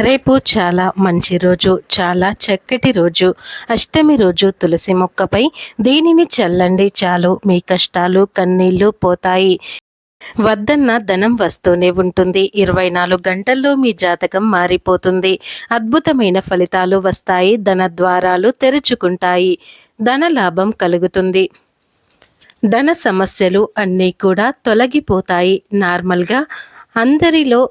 రేపు చాలా మంచి రోజు చాలా చక్కటి రోజు. అష్టమి రోజు తులసి మొక్కపై దీనిని చల్లండి చాలు. మీ కష్టాలు కన్నీళ్ళు పోతాయి. వద్దన్న ధనం వస్తూనే ఉంటుంది. ఇరవై నాలుగు గంటల్లో మీ జాతకం మారిపోతుంది. అద్భుతమైన ఫలితాలు వస్తాయి. ధన ద్వారాలు తెరుచుకుంటాయి. ధన లాభం కలుగుతుంది. ధన సమస్యలు అన్నీ కూడా తొలగిపోతాయి. నార్మల్గా అందరిలో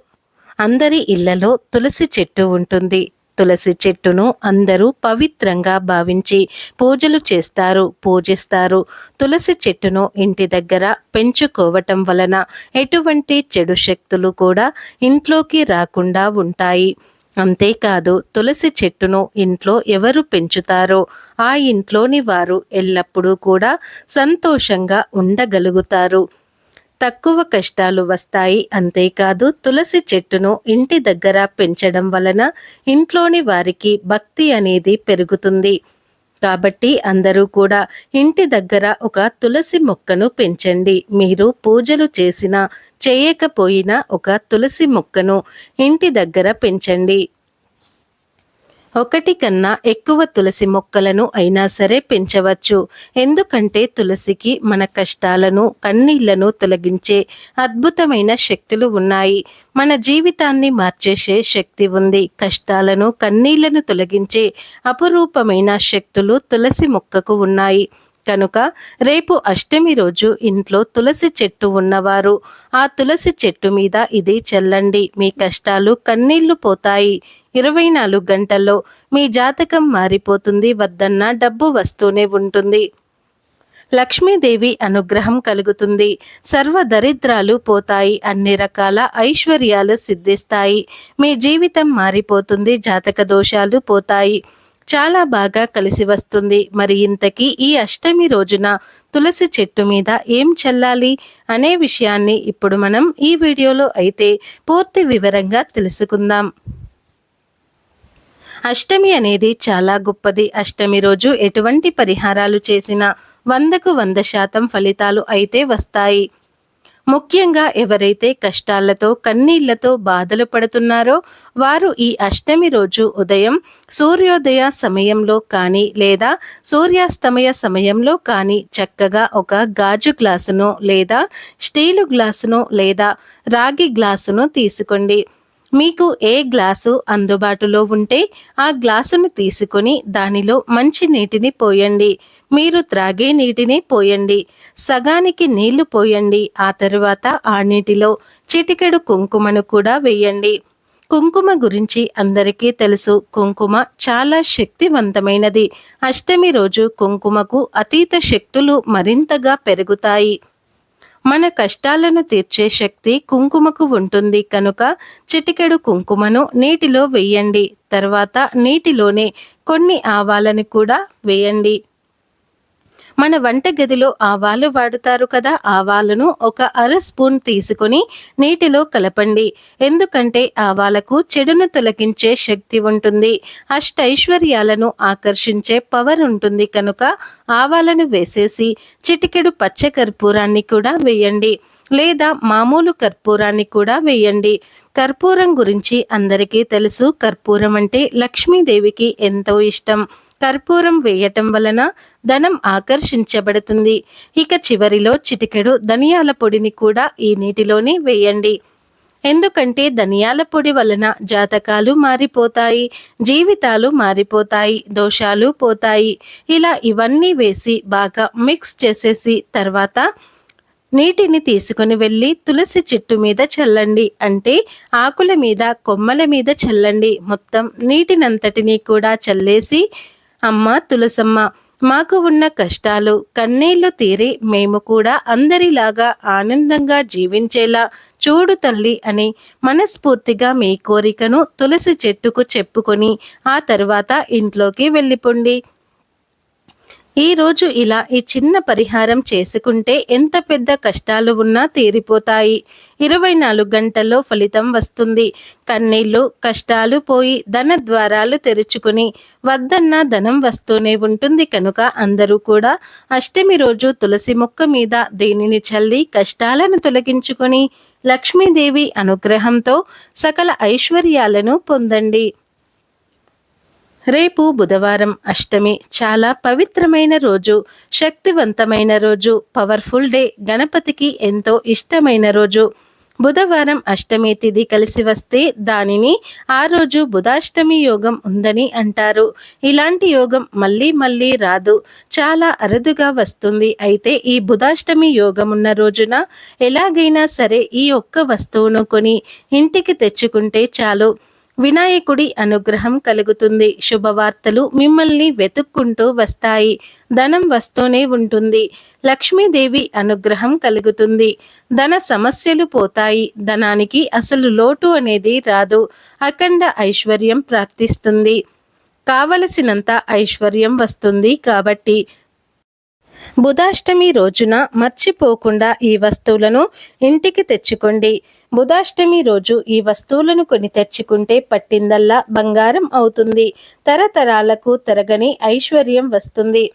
అందరి ఇళ్ళలో తులసి చెట్టు ఉంటుంది. తులసి చెట్టును అందరూ పవిత్రంగా భావించి పూజలు చేస్తారు పూజిస్తారు. తులసి చెట్టును ఇంటి దగ్గర పెంచుకోవటం వలన ఎటువంటి చెడు శక్తులు కూడా ఇంట్లోకి రాకుండా ఉంటాయి. అంతేకాదు తులసి చెట్టును ఇంట్లో ఎవరు పెంచుతారో ఆ ఇంట్లోని వారు ఎల్లప్పుడూ కూడా సంతోషంగా ఉండగలుగుతారు. తక్కువ కష్టాలు వస్తాయి అంతేకాదు తులసి చెట్టును ఇంటి దగ్గర పెంచడం వలన ఇంట్లోని వారికి భక్తి అనేది పెరుగుతుంది. కాబట్టి అందరూ కూడా ఇంటి దగ్గర ఒక తులసి మొక్కను పెంచండి. మీరు పూజలు చేసినా చేయకపోయినా ఒక తులసి మొక్కను ఇంటి దగ్గర పెంచండి. ఒకటి కన్నా ఎక్కువ తులసి మొక్కలను అయినా సరే పెంచవచ్చు. ఎందుకంటే తులసికి మన కష్టాలను కన్నీళ్ళను తొలగించే అద్భుతమైన శక్తులు ఉన్నాయి. మన జీవితాన్ని మార్చేసే శక్తి ఉంది. కష్టాలను కన్నీళ్ళను తొలగించే అపురూపమైన శక్తులు తులసి మొక్కకు ఉన్నాయి. కనుక రేపు అష్టమి రోజు ఇంట్లో తులసి చెట్టు ఉన్నవారు ఆ తులసి చెట్టు మీద ఇది చల్లండి. మీ కష్టాలు కన్నీళ్ళు పోతాయి. ఇరవై నాలుగు గంటల్లో మీ జాతకం మారిపోతుంది. వద్దన్న డబ్బు వస్తూనే ఉంటుంది. లక్ష్మీదేవి అనుగ్రహం కలుగుతుంది. సర్వ దరిద్రాలు పోతాయి. అన్ని రకాల ఐశ్వర్యాలు సిద్ధిస్తాయి. మీ జీవితం మారిపోతుంది. జాతక దోషాలు పోతాయి. చాలా బాగా కలిసి వస్తుంది. మరి ఇంతకీ ఈ అష్టమి రోజున తులసి చెట్టు మీద ఏం చల్లాలి అనే విషయాన్ని ఇప్పుడు మనం ఈ వీడియోలో అయితే పూర్తి వివరంగా తెలుసుకుందాం. అష్టమి అనేది చాలా గొప్పది. అష్టమి రోజు ఎటువంటి పరిహారాలు చేసినా వందకు వంద శాతం ఫలితాలు అయితే వస్తాయి. ముఖ్యంగా ఎవరైతే కష్టాలతో కన్నీళ్ళతో బాధలు పడుతున్నారో వారు ఈ అష్టమి రోజు ఉదయం సూర్యోదయ సమయంలో కానీ లేదా సూర్యాస్తమయ సమయంలో కానీ చక్కగా ఒక గాజు గ్లాసును లేదా స్టీలు గ్లాసును లేదా రాగి గ్లాసును తీసుకోండి. మీకు ఏ గ్లాసు అందుబాటులో ఉంటే ఆ గ్లాసును తీసుకొని దానిలో మంచి నీటిని పోయండి. మీరు త్రాగే నీటిని పోయండి. సగానికి నీళ్ళు పోయండి. ఆ తరువాత ఆ నీటిలో చిటికెడు కుంకుమను కూడా వేయండి. కుంకుమ గురించి అందరికీ తెలుసు. కుంకుమ చాలా శక్తివంతమైనది. అష్టమి రోజు కుంకుమకు అతీత శక్తులు మరింతగా పెరుగుతాయి. మన కష్టాలను తీర్చే శక్తి కుంకుమకు ఉంటుంది. కనుక చిటికెడు కుంకుమను నీటిలో వేయండి. తర్వాత నీటిలోనే కొన్ని ఆవాలను కూడా వేయండి. మన వంటగదిలో ఆవాలు వాడుతారు కదా ఆవాలను ఒక అర స్పూన్ తీసుకొని నీటిలో కలపండి. ఎందుకంటే ఆవాలకు చెడును తొలగించే శక్తి ఉంటుంది. అష్టైశ్వర్యాలను ఆకర్షించే పవర్ ఉంటుంది కనుక ఆవాలను వేసేసి చిటికెడు పచ్చ కర్పూరాన్ని కూడా వేయండి. లేదా మామూలు కర్పూరాన్ని కూడా వేయండి. కర్పూరం గురించి అందరికీ తెలుసు కర్పూరం అంటే లక్ష్మీదేవికి ఎంతో ఇష్టం. కర్పూరం వేయటం వలన ధనం ఆకర్షించబడుతుంది. ఇక చివరిలో చిటికెడు ధనియాల పొడిని కూడా ఈ నీటిలోనే వేయండి. ఎందుకంటే ధనియాల పొడి వలన జాతకాలు మారిపోతాయి జీవితాలు మారిపోతాయి దోషాలు పోతాయి. ఇలా ఇవన్నీ వేసి బాగా మిక్స్ చేసేసి తర్వాత నీటిని తీసుకుని వెళ్ళి తులసి చెట్టు మీద చల్లండి. అంటే ఆకుల మీద కొమ్మల మీద చల్లండి. మొత్తం నీటినంతటినీ కూడా చల్లేసి అమ్మ తులసమ్మ మాకు ఉన్న కష్టాలు కన్నీళ్ళు తీరి మేము కూడా అందరిలాగా ఆనందంగా జీవించేలా చూడు తల్లి అని మనస్ఫూర్తిగా మీ కోరికను తులసి చెట్టుకు చెప్పుకొని ఆ తర్వాత ఇంట్లోకి వెళ్ళిపోండి. ఈరోజు ఇలా ఈ చిన్న పరిహారం చేసుకుంటే ఎంత పెద్ద కష్టాలు ఉన్నా తీరిపోతాయి. ఇరవై నాలుగు గంటల్లో ఫలితం వస్తుంది. కన్నీళ్ళు కష్టాలు పోయి ధన ద్వారాలు తెరుచుకుని వద్దన్న ధనం వస్తూనే ఉంటుంది కనుక అందరూ కూడా అష్టమి రోజు తులసి మొక్క మీద దీనిని చల్లి కష్టాలను తొలగించుకొని లక్ష్మీదేవి అనుగ్రహంతో సకల ఐశ్వర్యాలను పొందండి. రేపు బుధవారం అష్టమి చాలా పవిత్రమైన రోజు శక్తివంతమైన రోజు పవర్ఫుల్ డే గణపతికి ఎంతో ఇష్టమైన రోజు. బుధవారం అష్టమి తిథి కలిసి వస్తే దానిని ఆ రోజు బుధాష్టమి యోగం ఉందని అంటారు. ఇలాంటి యోగం మళ్ళీ మళ్ళీ రాదు. చాలా అరుదుగా వస్తుంది. అయితే ఈ బుధాష్టమి యోగం ఉన్న రోజున ఎలాగైనా సరే ఈ ఒక్క వస్తువును కొని ఇంటికి తెచ్చుకుంటే చాలు. వినాయకుడి అనుగ్రహం కలుగుతుంది. శుభవార్తలు మిమ్మల్ని వెతుక్కుంటూ వస్తాయి. ధనం వస్తూనే ఉంటుంది. లక్ష్మీదేవి అనుగ్రహం కలుగుతుంది. ధన సమస్యలు పోతాయి. ధనానికి అసలు లోటు అనేది రాదు. అఖండ ఐశ్వర్యం ప్రాప్తిస్తుంది. కావలసినంత ఐశ్వర్యం వస్తుంది కాబట్టి బుధాష్టమి రోజున మర్చిపోకుండా ఈ వస్తువులను ఇంటికి తెచ్చుకోండి. బుధాష్టమి రోజు ఈ వస్తువులను కొని తెచ్చుకుంటే పట్టిందల్లా బంగారం అవుతుంది. తరతరాలకు తరగని ఐశ్వర్యం వస్తుంది.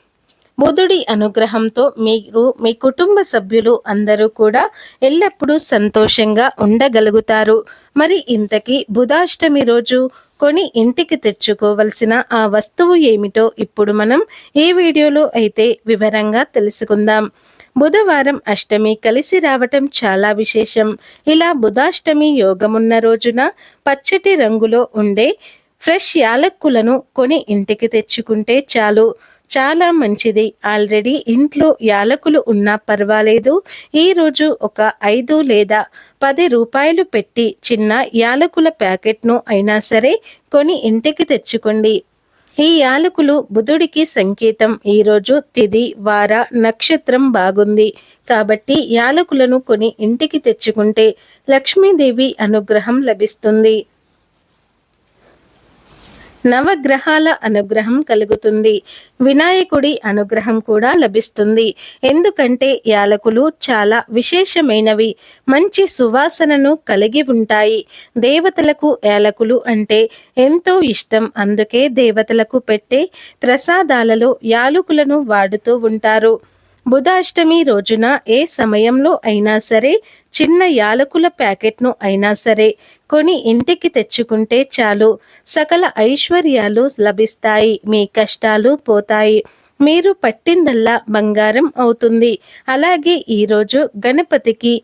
బుధుడి అనుగ్రహంతో మీరు మీ కుటుంబ సభ్యులు అందరూ కూడా ఎల్లప్పుడూ సంతోషంగా ఉండగలుగుతారు. మరి ఇంతకీ బుధాష్టమి రోజు కొని ఇంటికి తెచ్చుకోవలసిన ఆ వస్తువు ఏమిటో ఇప్పుడు మనం ఈ వీడియోలో అయితే వివరంగా తెలుసుకుందాం. బుధవారం అష్టమి కలిసి రావటం చాలా విశేషం. ఇలా బుధాష్టమి యోగమున్న రోజున పచ్చటి రంగులో ఉండే ఫ్రెష్ యాలక్కులను కొని ఇంటికి తెచ్చుకుంటే చాలు. చాలా మంచిది. ఆల్రెడీ ఇంట్లో యాలకులు ఉన్నా పర్వాలేదు. ఈరోజు ఒక ఐదు లేదా పది రూపాయలు పెట్టి చిన్న యాలకుల ప్యాకెట్ను అయినా సరే కొని ఇంటికి తెచ్చుకోండి. ఈ యాలకులు బుధుడికి సంకేతం. ఈరోజు తిది వార నక్షత్రం బాగుంది. కాబట్టి యాలకులను కొని ఇంటికి తెచ్చుకుంటే లక్ష్మీదేవి అనుగ్రహం లభిస్తుంది. నవగ్రహాల అనుగ్రహం కలుగుతుంది. వినాయకుడి అనుగ్రహం కూడా లభిస్తుంది. ఎందుకంటే యాలకులు చాలా విశేషమైనవి. మంచి సువాసనను కలిగి ఉంటాయి. దేవతలకు యాలకులు అంటే ఎంతో ఇష్టం. అందుకే దేవతలకు పెట్టే ప్రసాదాలలో యాలకులను వాడుతూ ఉంటారు. బుధాష్టమి రోజున ఏ సమయంలో అయినా సరే చిన్న యాలకుల ప్యాకెట్ను అయినా సరే కొని ఇంటికి తెచ్చుకుంటే చాలు. సకల ఐశ్వర్యాలు లభిస్తాయి. మీ కష్టాలు పోతాయి. మీరు పట్టిందల్లా బంగారం అవుతుంది. అలాగే ఈరోజు గణపతికి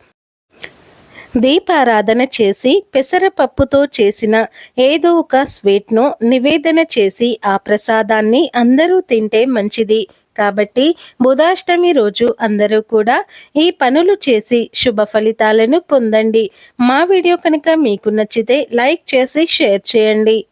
దీపారాధన చేసి పెసరపప్పుతో చేసిన ఏదో ఒక స్వీట్ను నివేదన చేసి ఆ ప్రసాదాన్ని అందరూ తింటే మంచిది. కాబట్టి బుధాష్టమి రోజు అందరూ కూడా ఈ పనులు చేసి శుభ ఫలితాలను పొందండి. మా వీడియో కనుక మీకు నచ్చితే లైక్ చేసి షేర్ చేయండి.